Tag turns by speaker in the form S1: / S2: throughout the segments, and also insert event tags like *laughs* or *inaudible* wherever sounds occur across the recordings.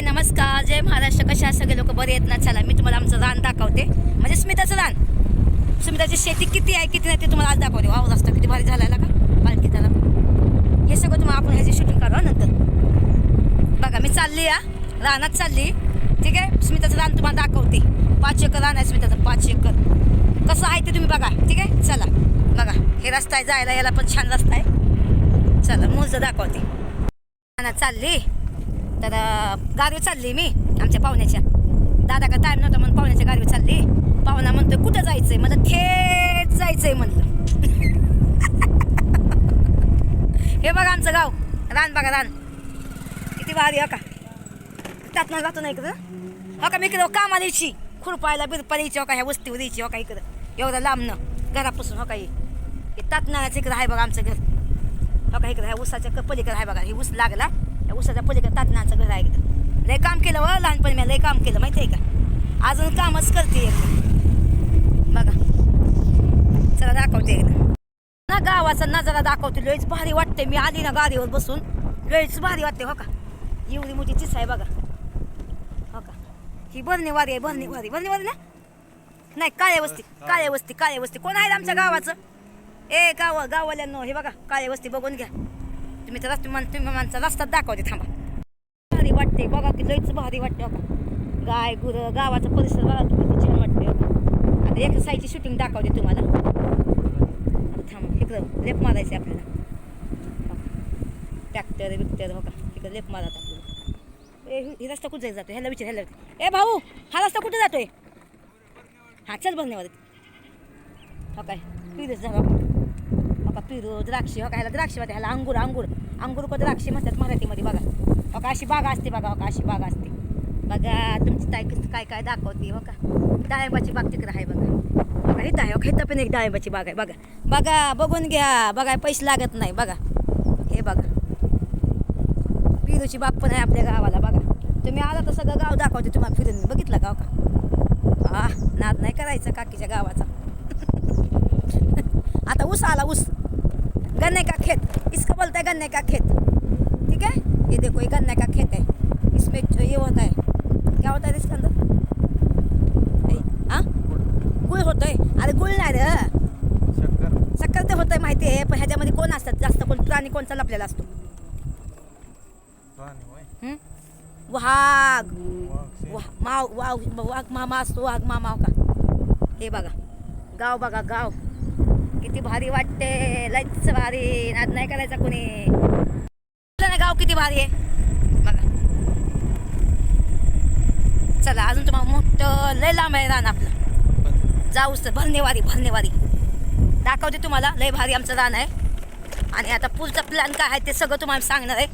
S1: नमस्कार. जय महाराष्ट्र. कशा सगळे लोक बरे आहेत ना? चला मी तुम्हाला आमचं रान दाखवते. म्हणजे स्मिताचं रान. स्मिताची शेती किती आहे किती नाही ते तुम्हाला आज दाखवते. वाव रस्ता किती भारी झाला का पालखी त्याला. हे सगळं तुम्हाला आपण ह्याची शूटिंग करू नंतर. बघा मी चालली या रानात चालली. ठीक आहे? स्मिताचं रान तुम्हाला दाखवते. पाच एकर रान आहे स्मिताचं. पाच एकर. कसं आहे ते तुम्ही बघा. ठीक आहे? चला. बघा हे रस्ता आहे जायला. याला पण छान रस्ता आहे. चला मूळचं दाखवते. रानात चालली. तर गाडी चालली मी आमच्या पाहुण्याच्या. दादा का टाईम नव्हता म्हणून पाहुण्याच्या गाडी चालली. पाहुणा म्हणतो कुठं जायचंय? मला थेट जायचंय म्हणलं. *laughs* हे बघा आमचं गाव. रान बघा रान. किती भारी हो का? त्यातनं जातो ना इकडं. हो का मी इकडं कामाला यायची. खुरपायला बिरपायला यायची हो का ह्या वस्तीवर यायची हो का इकडं. एवढं लांबनं घरापासून हो का हे. हे इकडं आहे बघा आमचं घर. हो का इकडं ह्या ऊसाच्या पलीकडं आहे बघा हे ऊस लागला. उसाच्या पलीकडे तातनाचं घर आहे. इकडं लय काम केलं व लहानपणी मी लय काम केलं माहिती आहे का? अजून कामच करते बघा. चला दाखवते एकदा. ना गावाचा नजारा दाखवते लयच भारी वाटते मी आली ना गाडीवर बसून लयच भारी वाटते हो का? एवढी मोठी चिस आहे बघा. हो का? ही भरणी वारी आहे भरणी वारी. भरणी वारी ना? नाही काळे वस्ती काळे वस्ती काळे वस्ती. कोण आहे आमच्या गावाचं? ए गाव गाववाल्यांनो हे बघा काळे वस्ती बघून घ्या. तुम्ही तर रस्ते मान तुम्ही माणसा रस्त्यात दाखवते थांबा. भारी वाटते बघा की लईच भारी वाटते बघा. गाय गुरं गावाचा परिसर बघा की किती छान वाटते आता एका साईडची शूटिंग दाखवते तुम्हाला. आता थांबा इकडं लेप मारायचे आपल्याला. ट्रॅक्टर बिक्टर हो का? इकडं लेप मारत आपल्याला ए ही- रस्ता कुठे जातो ह्याला विचार ह्याला ए भाऊ हा रस्ता कुठे जातोय? हा चल बघण्यावर हो काय? पिरूच झाला हो पिरू द्राक्ष हो का ह्याला द्राक्षी ह्याला अंगूर अंगूर. अंगूर को द्राक्षी म्हणतात मराठीमध्ये बघा. हो का अशी बागा असते बघा हो का अशी बागा असते. बघा तुमची ताई काय काय दाखवते हो का? डाळिंबाची बाग तिकडं आहे बघा. बघा इथं आहे हो का इथं पण एक डाळिंबाची बाग आहे बघा. बघा बघून घ्या. बघा पैसे लागत नाही बघा. हे बघा. पिरूची बाग पण आहे आपल्या गावाला बघा. तुम्ही आला तर सगळं गाव दाखवते तुम्हाला फिरून. बघितलं गाव का? हो हा नाद नाही करायचं काकीच्या गावाचा. *laughs* आता ऊस आला ऊस. गन्ने का खेत। इसको बोलते हैं गन्ने का खेत। ठीक है? ये देखो ये गन्ने का खेत है। इसमें जो ये होता है क्या होता है इसके अंदर? हाँ? गुळ होतोय अरे गुळ नाही रे। सक्कर ते होतंय माहिती आहे पण ह्याच्यामध्ये कोण असतात जास्त कोण प्राणी कोणचा लपलेला असतो? हं? वाघ.
S2: वाघ,
S1: माव वाव वाघ मामा असतो वाघ मामा हो का? हे बघा. गाव बघा गाव. किती भारी वाटते लईच भारी नाद नाही करायचा कोणी. ना गाव किती भारी आहे. बघा. चला अजून तुम्हाला मोठं लय लांब आहे रान आपलं. जाऊच तर भरणेवारी भरणेवारी दाखवते तुम्हाला लय भारी आमचं रान आहे. आणि आता पुढचा प्लॅन काय आहे ते सगळं तुम्हाला सांगणार आहे.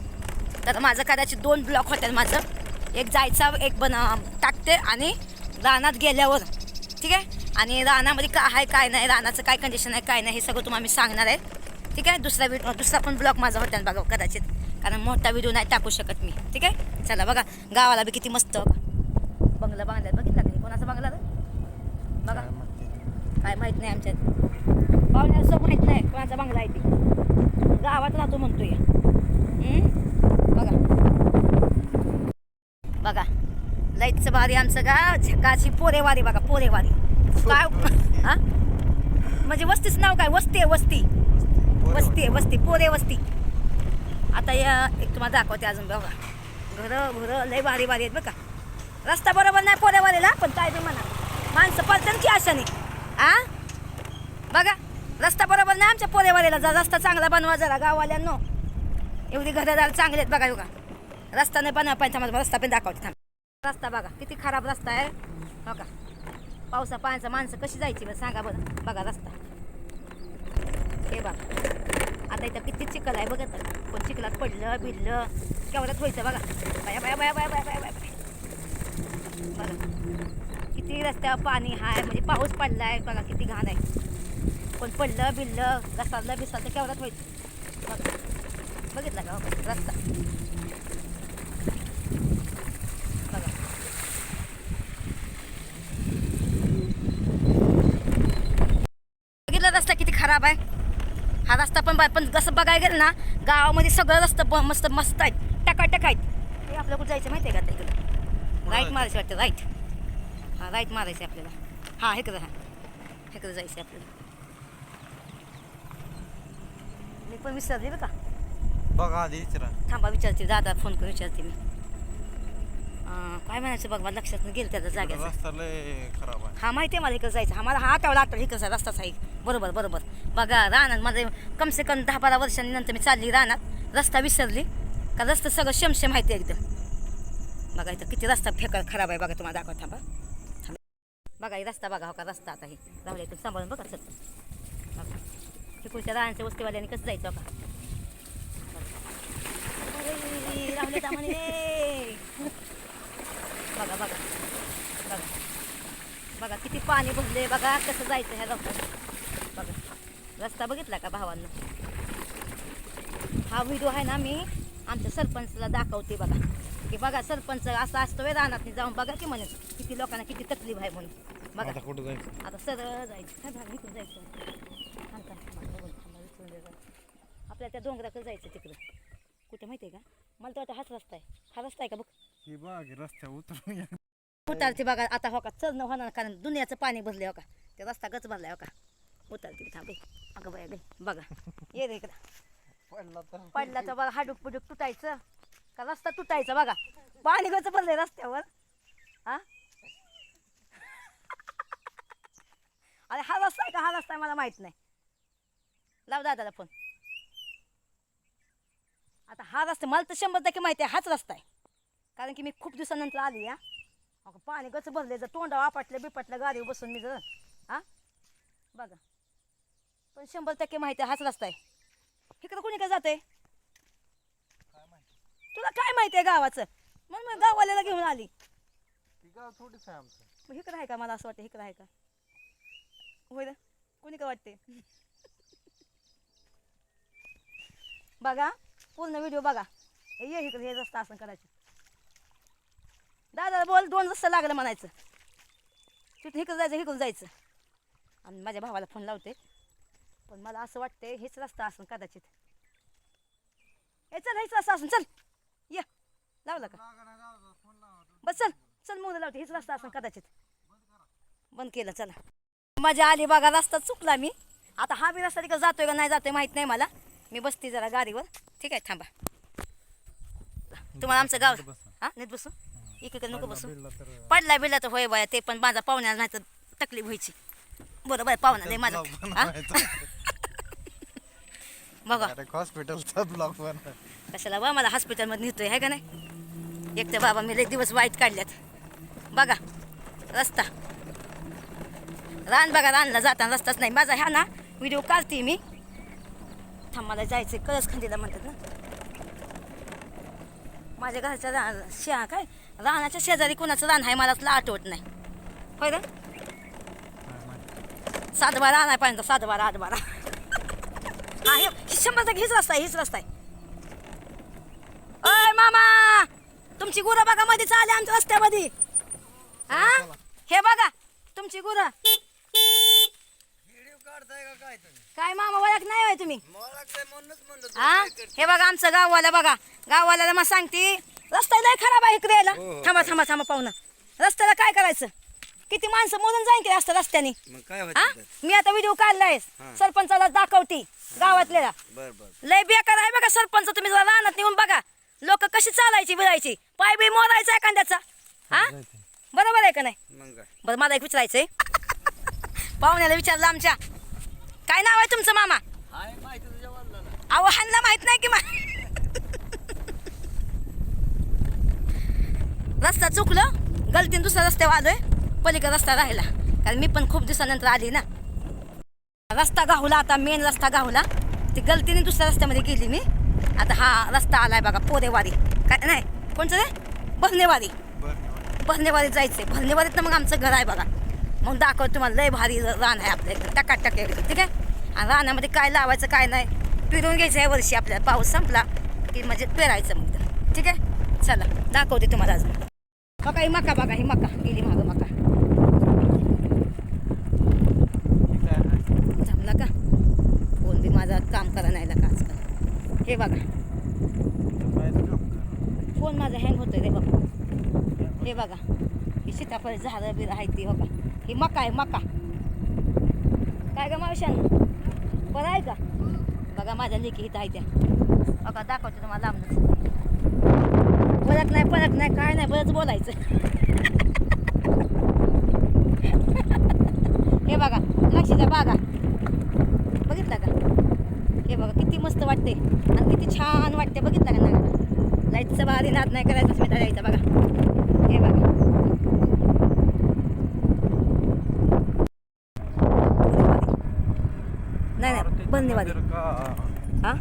S1: तर माझं कदाचित दोन ब्लॉक होतात माझं. एक जायचा एक बन टाकते आणि रानात गेल्यावर. ठीक आहे? आणि रानामध्ये काय आहे काय नाही रानाचं काय कंडिशन आहे काय नाही हे सगळं तुम्हाला मी सांगणार आहे. ठीक आहे? दुसरा व्हिडिओ दुसरा पण ब्लॉग माझा होता बघा कदाचित. कारण मोठा व्हिडिओ नाही टाकू शकत मी. ठीक आहे? चला बघा गावाला बी किती मस्त का बंगला बांधल्यात बघितला का कोणाचा बंगला? बघा.
S2: काय
S1: माहीत नाही. आमच्यात. पाहुण्याला असं माहीत नाही कोणाचा बंगला आहे ते. गावात राहतो म्हणतोय? बघा. बघा. लाईटचं भारी आमचं गाव. झकाची पोरेवारी बघा पोरेवारी. काय? हा? म्हणजे वस्तीच नाव काय? वस्ती आहे वस्ती. वस्ती आहे वस्ती. पोरे वस्ती. आता या एक तुम्हाला दाखवते अजून बघा. घरं घरं लय भारी भारी आहेत बघा रस्ता बरोबर नाही पोऱ्यावारीला पण काय बी म्हणा. माणसं पडतं की अशाने. आ? बघा रस्ता बरोबर नाही आमच्या पोरेवारीला जा रस्ता चांगला बनवा जरा गाववाल्यांनो. एवढी घरदार चांगली आहेत बघा बघा. रस्ता नाही बनवा पाहिजे थांबा, रस्ता पण दाखवते थांब. रस्ता बघा किती खराब रस्ता आहे. बघा. पावसा पाण्याचा माणसं कशी जायची बरं सांगा बरं. बघा रस्ता. हे बघा. आता इथं किती चिखल आहे बघा तर कोण चिखलात पडलं भिडलं. केवढ्यात व्हायचं बघा. बाया बाया बाया बाया बाया बाया बाया. बघा. किती रस्त्यावर पाणी आहे म्हणजे पाऊस पडला आहे बघा किती घाण आहे. कोण पडलं भिडलं घसरलं बिसरलं केवढ्यात व्हायचं? बघा. बघितलं का हो? रस्ता बघा बघितलं रस्ता किती खराब आहे. हा रस्ता पण पण कसं बघायला गेलं ना गावामध्ये सगळं रस्ता ब- मस्त मस्त आहेत. टकाटक आहेत. हे आपलं कुठं जायचं माहिती आहे का इकडं? राईट मारायचं वाटतं राईट हां राईट मारायचं आपल्याला. हां इकडं हां इकडं जायचं आपल्याला. मी पण विसरले बरं का?
S2: बघा आधी विचारा.
S1: थांबा विचारते. दादा फोन करून विचारते मी. काय म्हणायचं बघ मला लक्षात गेलं त्याच्या जाग्याचं
S2: रस्ता लय खराब आहे.
S1: हा माहिती आहे मला इकडं जायचं. हा मला हा आठवडा आठवडा इकडचा रस्ताच आहे. बरोबर बरोबर. बघा रानात माझे कमसे कम दहा बारा वर्षांनी नंतर मी चालली रानात. रस्ता विसरली. का रस्ता सगळं शमशे माहिती आहे एकदम. बघा इथं किती रस्ता फेक खराब आहे बघा तुम्हाला दाखवा थांबा. थांबा बघा ही रस्ता बघा हो का रस्ता आता हे. राहुल्या इथून सांभाळून बघा सर बघा. तिकडच्या रानाच्या वस्तीवाल्याने कसं जायचं बघा अरे, राहुल्या तामाने रे. बघा बघा. बघा. बघा किती पाणी भरले बघा कसं जायचं ह्या रस्त्यात बघा. रस्ता बघितला का भावांना? हा व्हिडिओ आहे ना मी आमच्या सरपंचला दाखवते बघा. की बघा सरपंच असं असतं वे रानात जाऊन बघा की म्हणे किती लोकांना किती तकलीफ आहे म्हणून. बघा.
S2: आता कुठं जायचं?
S1: आता सरळ जायचं. इकडून जायचं. आपल्याला त्या डोंगराकडे जायचं तिकडं. कुठे माहिती आहे का? मला तर वाटतं हाच रस्ता आहे. हा रस्ता आहे का बघ?
S2: ही बघ रस्त्या उतरून या.
S1: उतारते बघा आता हो का चढणं होणार कारण दुनियाचं पाणी भरले हो का? ते रस्ता गच भरलाय हो का? उतारते थांबे अगं बाय गे बघा ये रे इकडं.
S2: पडला तर.
S1: पडला तर बघा हाडूक पुडूक तुटायचं. का रस्ता तुटायचा बघा? पाणी गच भरलंय रस्त्यावर. हा? *laughs* अरे हा रस्ता आहे का? हा रस्ता आहे मला माहीत नाही. लाव दादाला फोन. आता हा रस्ता मला तर शंभर टक्के माहिती आहे हाच रस्ता आहे. कारण की मी खूप दिवसानंतर आली या अगं पाणी गच भरले जर तोंडा वापटलं बिपटलं गाडीवर बसून मी जर हा. बघा. पण शंभर टक्के माहिती आहे हाच रस्ता आहे. इकडं कोणी काय जाते तुला काय माहिती आहे गावाचं? मग मी गाववाल्याला घेऊन आली.
S2: गाव थोडीच आहे आमचं.
S1: मग इकडं आहे का? मला असं वाटतं इकडं आहे का? होय ना? कोणी का वाटते बघा पूर्ण व्हिडिओ बघा. हे ये इकडे हे रस्ता असं करायचं. दादा बोल दोन रस्ता लागलं म्हणायचं. तिथून इकडं जायचं इकडून जायचं. आणि माझ्या भावाला फोन लावते. पण मला असं वाटतंय हेच रस्ता असून कदाचित. हे चल हेच रस्ता असून चल. ये. लावला का? बस चल. चल मग लावते. हेच रस्ता असून कदाचित. बंद केलं चला. मजा आली बघा रस्ता चुकला मी. आता हा बी रस्ता तिकडे जातोय का नाही जातोय माहीत नाही मला. मी बसते जरा गाडीवर. ठीक आहे थांबा. तुम्हाला आमचं गाव हा नीट बसू? इकडे नको बसू. पडला बिडला तर होय बाया ते पण माझा पाहुण्याला नाही तर तकलीफ व्हायची. बरं पाहुणा नाही माझा. *laughs* बघा.
S2: हॉस्पिटलचा बनवायचा
S1: कशाला बा मला हॉस्पिटलमध्ये नेतोय आहे का नाही? एक तर बाबा मी लई दिवस वाईट काढल्यात. बघा रस्ता. रान बघा रानला जाताना रस्ताच नाही. माझा ह्या ना व्हिडिओ काढते मी. थांब मला जायचं कळस खंडीला म्हणतात ना. माझ्या घरच्या रा शा काय? रानाच्या शेजारी कोणाचं रान आहे मला तुला आठवत नाही. होय का? सात बारा आणाय पाहिजे सात बारा आठ बारा हा हे शंभर टक्के हीच रस्ता आहे हीच रस्ता आहे. अय मामा! तुमची गुरं बघा मध्ये चालली आमच्या रस्त्यामध्ये. हा हे बघा तुमची गुरं. काय मामा ओळख नाही होय तुम्ही? हा? हे बघा आमचं गाववाला बघा. गाववाल्याला मग सांगते रस्ता लय खराब आहे इकडे यायला. थांबा थांबा थांबा पाहुणा रस्त्याला काय करायचं? किती माणसं मोजून जाईन की असतं रस्त्याने?
S3: मग काय
S1: हा?
S3: होत
S1: मी आता व्हिडिओ काढलाय. सरपंचाला दाखवते गावातल्याला
S3: बर बर.
S1: लय बेकार आहे बघा सरपंच तुम्ही जरा रानात नेऊन बघा. लोक कशी चालायची बिरायची पाय बी मोरायचा एखाद्याचा. हा? बरोबर आहे का नाही?
S3: मग काय?
S1: बरं मला एक विचारायचंय. पाहुण्याला विचारलं आमच्या. काय नाव आहे तुमचं मामा? अहो ह्यांना माहीत नाही की मा रस्ता चुकलं गलतीन दुसऱ्या रस्त्यावर आलोय पलीकडे रस्ता राहिला. कारण मी पण खूप दिवसानंतर आली ना. रस्ता गावला आता मेन रस्ता गावला ती गलतीने दुसऱ्या रस्त्यामध्ये गेली मी. आता हा रस्ता आलाय बघा पोरेवारी काय नाही कोणचं रे?
S2: बरं
S1: भरणेवारीत जायचंय. भरणेवारीत मग आमचं घर आहे बघा. मग दाखव तुम्हाला लय भारी रान आहे आपल्या इकडे. टकाटक ठीक आहे? आणि रानामध्ये काय लावायचं काय नाही पिरून घ्यायचं या वर्षी आपल्याला. पाऊस संपला की म्हणजे पेरायचं मग ठीक आहे? चला दाखवते तुम्हाला अजून. बघा ही मका बघा ही मका. गेली मागं मका. जमला का? फोन बी माझा काम करा नाही का आजकाल. हे बघा. फोन माझा हँग होतोय रे बाबा हे बघा. ही सीताफळ झाडं बिर आहेत ती हो का ही मका आहे मका. काय ग मावशान का बघा माझ्या लेकी इथं आहे त्या. बघा दाखवते तुम्हाला लांबच फरक नाही फरक नाही काय नाही बरंच बोलायचं. हे बघा द्राक्षीच्या बागा. बघितला का? हे बघा किती मस्त वाटते आणि किती छान वाटते बघितलं का ना लाईटचं भारी नाद नाही करायचं मी यायचं बघा. हे बघा. नाही नाही. बंदेवादी. हा?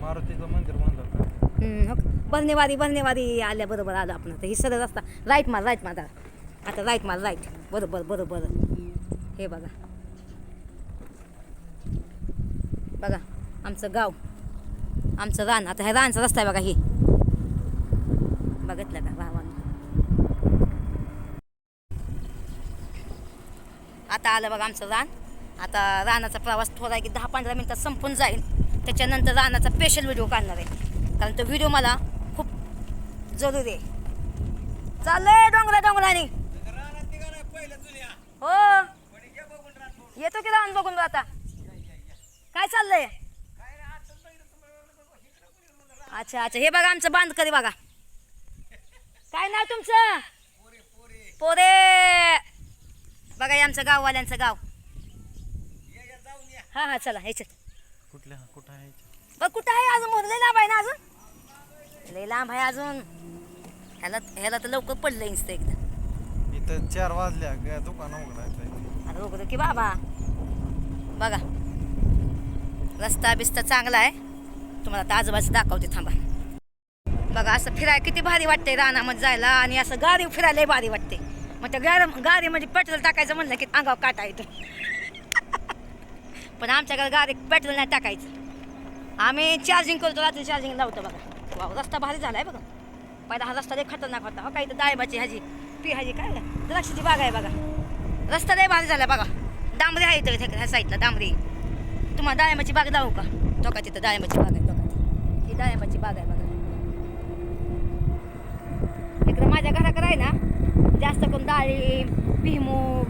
S2: मारुतीचं मंदिर म्हणलं
S1: हो? बंदेवादी बंदेवादी आल्याबरोबर आलं आपण आता. ही सरळ रस्ता. राईट मार राईट मार आता राईट मार राईट बरोबर बरोबर. हे बघा. बघा आमचं गाव. आमचं रान. आता हे रानचा रस्ता आहे बघा ही. बघितलं का भावानं? आता आलं बघा आमचं रान. आता रानाचा प्रवास थोडा की दहा पंधरा मिनटात संपून जाईल. त्याच्यानंतर रानाचा स्पेशल व्हिडिओ काढणार आहे. कारण तो व्हिडिओ मला खूप जरुरी आहे. चाललंय डोंगरा डोंगराने. हो. येतो की राहून बघून आता? काय चाललंय? अच्छा अच्छा. हे बघा आमचं बांधकरी बघा. काय नाव तुमचं? पोरे. बघा आमचं गाववाल्यांचं गाव. हा हा चला ह्याच्यात
S2: कुठल्या कुठं आहे
S1: बघ कुठं आहे अजून? मोर लय लांब आहे ना अजून? लय लांब आहे अजून. ह्याला ह्याला तर लवकर पडलं इंस्त एकदा.
S2: इथं चार वाजल्या दुकान उघडायचं
S1: अरे की बाबा. बघा. रस्ता बिस्ता चांगला आहे. तुम्हाला आता आजूबाजू दाखवते थांबा. बघा असं फिराय किती भारी वाटते रानामध्ये जायला आणि असं गाडी फिरायला भारी वाटते मग त्या गाडी गाडीमध्ये पेट्रोल टाकायचं म्हणलं की अंगावर काटा येतो. पण आमच्याकडे गाडी पेट्रोल नाही टाकायचं. आम्ही चार्जिंग करतो रात्री चार्जिंग लावतो बघा. वा रस्ता भारी झाला आहे बघा. पहिला हा रस्ता लय खतरनाक होता. हो काही तर डाळिंबाची ह्याची पी ह्याची काय द्राक्षाची बाग आहे बघा. रस्ता लय भारी झाला बघा. डांबरी आहे इथं इथं ह्या साईडला डांबरी. तुम्हाला डाळिंबाची बाग लावू का? तो का तिथं डाळिंबाची बाग आहे तो का ही डाळिंबाची बाग आहे बघा. इकडं माझ्या घराकडे आहे ना जास्त करून डाळी भुईमूग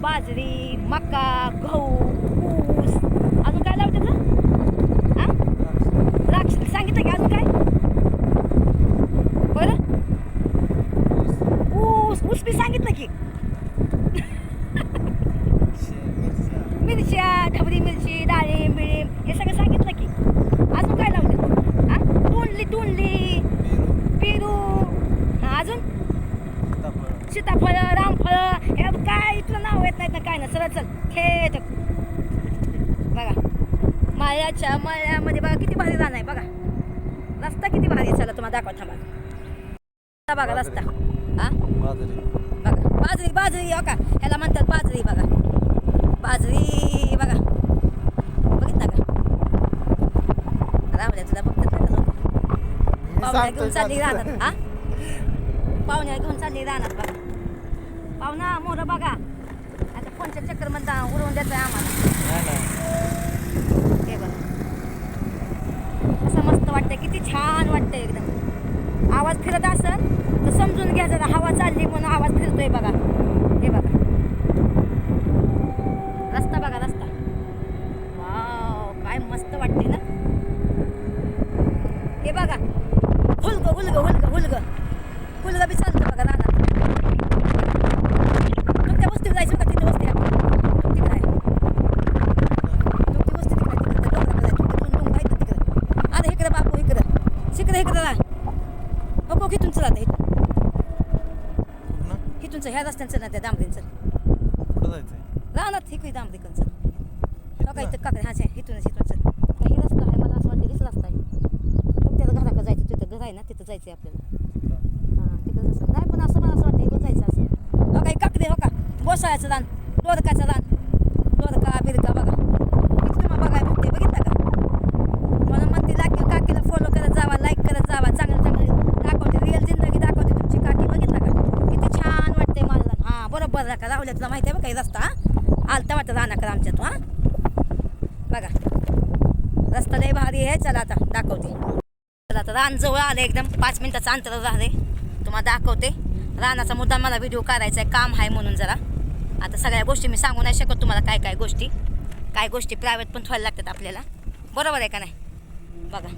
S1: बाजरी मका गहू ऊस अजून काय लावते तुला हा द्राक्ष सांगितलं की अजून काय बरं ऊस ऊस बी सांगितलं की मिरच्या ढबरी मिरची डाळिंब बिळिंब हे सगळं सांगितलं की अजून काय लावलं हा तोंडली तोंडली पेरू हा अजून सीताफळ रामफळ हे काय इथलं नाव येत नाहीत ना काय ना सरळ चल थेट बघा माळ्याच्या मळ्यामध्ये बघा किती भारी रान आहे बघा. रस्ता किती भारी चला तुम्हाला दाखवा थांबा. बघा रस्ता. हा?
S2: बाजरी.
S1: बघा बाजरी बाजरी हो का? ह्याला म्हणतात बाजरी बघा. बाजरी बघा. बघितलं का? रावल्या तुला बघतात का घेऊन चालली राहणार हा? पाहुण्या घेऊन चालली राहणार बघा. पाहुणा मोर बघा. आता फोनच्या चक्करमध्ये उडवून द्यायचं आहे आम्हाला हे बघा. असं मस्त वाटतंय किती छान वाटतंय एकदम. आवाज फिरत असेल तर समजून घ्या जरा हवा चालली म्हणून आवाज फिरतोय बघा. हे बघा. रस्ता बघा रस्ता. वाव काय मस्त वाटते ना. हे बघा. हुलग हुलग हुलग हुलग. हुलग बी बघा दादा तुमच्या वस्तीवर जायचं का तिथे वस्ती आहे आपली? तिकडे आहे तुमची वस्ती तिकडे आहे, तिकडे त्या डोंगराकडे आहे. तुमचे दोन डोंगर आहेत ना तिकडे अरे इकडे बापू इकडं शिकडे इकडे जा हो हो इथून चला इथून इथूनचं ह्या रस्त्यानं चला त्या डांबरींचं
S2: कुठं जायचंय?
S1: राहणार इकडे डांबरीकडचं हो का इथं काकडे आहे इथूनच इथून चल काही रस्ता आहे मला असं वाटतं हीच रस्ता आहे. फक्त घराकडे जायचं तिथं घर आहे ना तिथं जायचं आहे आपल्याला हां तिकडं असं नाही पण असं मला असं वाटतं इकडं जायचं असं. हो का काकडे हो का? बोसाळ्याचं रान दोरकाचं रान. दोरका बिरका बघा किती तुम्हाला बघाय भेटते बघितलं का म्हणून म्हणते लाकी काकीला फॉलो करत जावा लाईक करत जावा चांगलं चांगलं दाखवते रिअल जिंदगी दाखवते तुमची काकी बघितलं का किती छान वाटते मला हां बरोबर का राहुल्या तुला माहिती आहे बघ काही रस्ता हा आलता वाटतं रानाकडं आमच्यात हां बघा रस्ता लय भारी आहे चला आता दाखवते चला आता रान जवळ आलं एकदम पाच मिनिटाचं अंतर राहते तुम्हाला दाखवते. रानाचा मुद्दा मला व्हिडिओ करायचा आहे काम आहे म्हणून जरा. आता सगळ्या गोष्टी मी सांगू नाही शकत तुम्हाला काय काय गोष्टी. काय गोष्टी प्रायव्हेट पण ठेवायला लागतात आपल्याला. बरोबर आहे का नाही? बघा.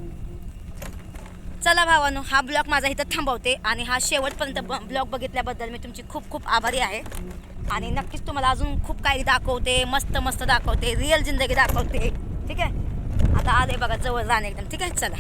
S1: चला भावानो हा ब्लॉग माझा इथं थांबवते आणि हा शेवटपर्यंत ब ब्लॉग बघितल्याबद्दल मी तुमची खूप खूप आभारी आहे. आणि नक्कीच तुम्हाला अजून खूप काही दाखवते मस्त मस्त दाखवते रिअल जिंदगी दाखवते. ठीक आहे? आता आले बघा जवळ जाणे एकदम. ठीक आहे? चला.